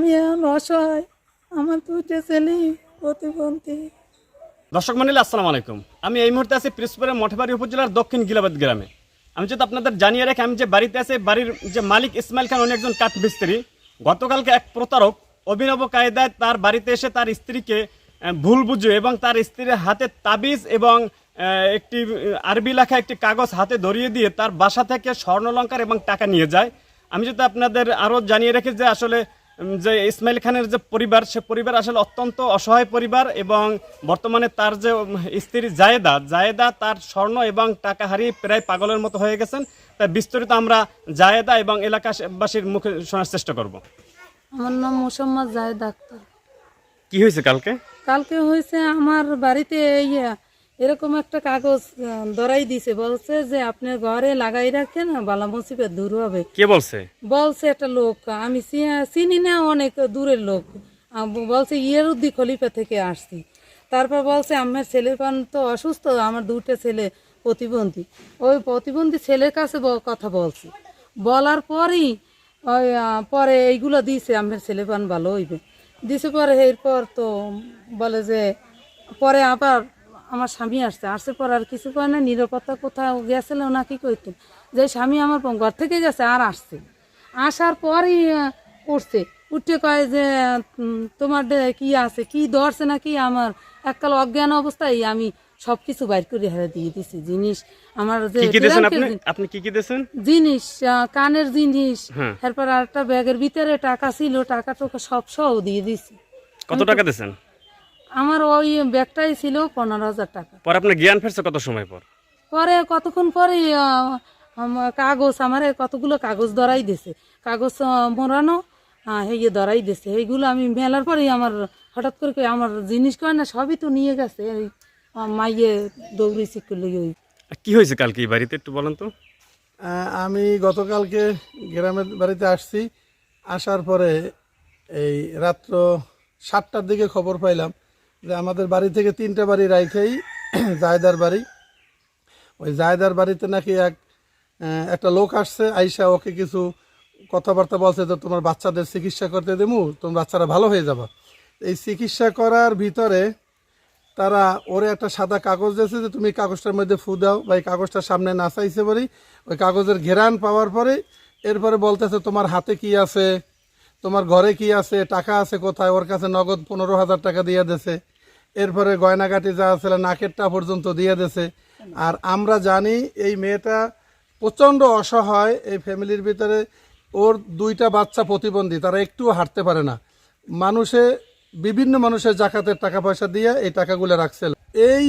আমি অসহায় আমার দুইটা ছেলে, প্রতিবন্ধী। দর্শক মন্ডলী, আসসালামু আলাইকুম। আমি এই মুহূর্তে আছি পিরোজপুরের মঠবাড়ি উপজেলার দক্ষিণ গিলাবাদ গ্রামে। আমি যদি আপনাদের জানিয়ে রাখি, আমি যে বাড়িতে আছি বাড়ির যে মালিক ইসমাইল খান, উনি একজন কাঠ মিস্ত্রি। গতকালকে এক প্রতারক অভিনব কায়দায় তার বাড়িতে এসে তার স্ত্রীকে ভুল বুঝে এবং তার স্ত্রীর হাতে তাবিজ এবং একটি, আরবি লেখা একটি কাগজ হাতে ধরিয়ে দিয়ে তার বাসা থেকে স্বর্ণলঙ্কার এবং টাকা নিয়ে যায়। আমি যদি আপনাদের আরও জানিয়ে রাখি যে আসলে যে ইসমাইল খানের যে পরিবার সে পরিবার আসলে অত্যন্ত অসহায় পরিবার এবং বর্তমানে তার যে স্ত্রী জায়েদা জায়েদা তার স্বর্ণ এবং টাকা হারিয়ে প্রায় পাগলের মতো হয়ে গেছেন। তাই বিস্তারিত আমরা জায়েদা এবং এলাকাবাসীর মুখে শোনার চেষ্টা করব। আমার নাম মোসাম্মদ জাহেদ ডাক্তার কি হয়েছে কালকে? কালকে হয়েছে আমার বাড়িতে আহ, এরকম একটা কাগজ ধরাই দিছে। বলছে যে আপনার ঘরে লাগাই রাখেন বালা মুসিবত দূর হবে। কে বলছে? বলছে একটা লোক। আমি চিনি না অনেক দূরের লোক। বলছে ইয়েরুদ্দি খলিফা থেকে আসছি। তারপর বলছে আমার ছেলের পান তো অসুস্থ আমার দুটো ছেলে প্রতিবন্ধী। ওই প্রতিবন্ধী ছেলের কাছে ব- কথা বলছি। বলার পরই ওই পরে এইগুলো দিয়েছে আমার ছেলে পান ভালো হইবে। দিছে পরে এরপর তো বলে যে পরে আবার আমার স্বামী আসছে আসছে পর আর কিছু করে না নিরাপত্তা কোথাও গেছিল নাকি কইতেন যে স্বামী আমার ঘর থেকে গেছে আর আসছে আসার পরই উঠছে। উঠে কয় যে তোমার কি আছে কি ধরছে নাকি? আমার এককাল অজ্ঞান অবস্থায় আমি সব কিছু বাইর করে হেরে দিয়ে দিছি। জিনিস আমার যে কি কি আপনি? কি কি দিয়েছেন? জিনিস কানের জিনিস হ্যাঁ। তারপর আর একটা ব্যাগের ভিতরে টাকা ছিল টাকা টোকা সব সহ দিয়ে দিছি। কত টাকা দিয়েছেন? আমার ওই ব্যাগটাই ছিল পনেরো হাজার টাকা। পরে আপনার জ্ঞান ফেরছে কত সময় পর? পরে কতক্ষণ পরে কাগজ আমার কতগুলো কাগজ ধরাই দিছে। কাগজ মোড়ানো হেয়ে ধরাই দিছে। এইগুলো আমি মেলার পরেই আমার হঠাৎ করে কই, আমার জিনিস করে না সবই তো নিয়ে গেছে। মাইয়ে দৌড়েছি করলে ওই। কি হয়েছে কালকে এই বাড়িতে একটু বলেন তো? আমি গতকালকে গ্রামের বাড়িতে আসছি। আসার পরে এই রাত্র সাতটার দিকে খবর পাইলাম। যে আমাদের বাড়ি থেকে তিনটা বাড়ি রাইখেই জায়দার বাড়ি। ওই জায়দার বাড়িতে নাকি এক একটা লোক আসছে, আইসা ওকে কিছু কথাবার্তা বলছে যে, তোমার বাচ্চাদের চিকিৎসা করতে দেবো তোমার বাচ্চারা ভালো হয়ে যাবে। এই চিকিৎসা করার ভিতরে তারা ওরে একটা সাদা কাগজ দিয়েছে যে, তুমি কাগজটার মধ্যে ফু দাও। বা, এই কাগজটার সামনে নাচাইছে বলি। ওই কাগজের ঘেরান পাওয়ার পরে, এরপরে বলতেছে, তোমার হাতে কি আছে? তোমার ঘরে কি আছে, টাকা আছে কোথায়? ওর কাছে নগদ পনেরো হাজার টাকা দিয়ে দিয়েছে। এরপরে গয়নাগাটি যা আছে, নাকেরটা পর্যন্ত দিয়ে দিয়েছে। আর আমরা জানি এই মেয়েটা প্রচণ্ড অসহায়, এই ফ্যামিলির ভিতরে ওর দুইটা বাচ্চা প্রতিবন্ধী, তারা একটুও হাঁটতে পারে না। মানুষে, বিভিন্ন মানুষের জাকাতের টাকা পয়সা দিয়ে এই টাকাগুলো রাখছে। এই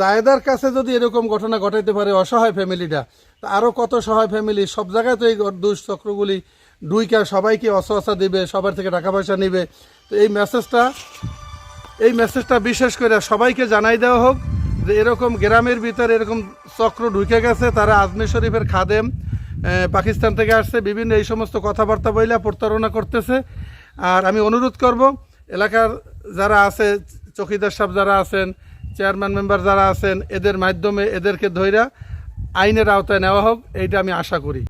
জায়দার কাছে যদি এরকম ঘটনা ঘটাইতে পারে অসহায় ফ্যামিলিটা আরও কত সহায় ফ্যামিলি? সব জায়গায় তো এই দুষ্চক্রগুলি ডুইকা সবাইকে অসহসা দিবে, সবার থেকে টাকা পয়সা নিবে। তো এই মেসেজটা এই মেসেজটা বিশেষ করে সবাইকে জানাই দেওয়া হোক যে এরকম গ্রামের ভিতরে এরকম চক্র ঢুকে গেছে, তারা আজমির শরীফের খাদেম পাকিস্তান থেকে আসছে, বিভিন্ন এই সমস্ত কথাবার্তা বইলা প্রতারণা করতেছে। আর আমি অনুরোধ করব, এলাকার যারা আছে, চকিদার সাহেব যারা আছেন, চেয়ারম্যান মেম্বার যারা আছেন, এদের মাধ্যমে এদেরকে ধৈরা আইনের আওতায় নেওয়া হোক, এইটা আমি আশা করি।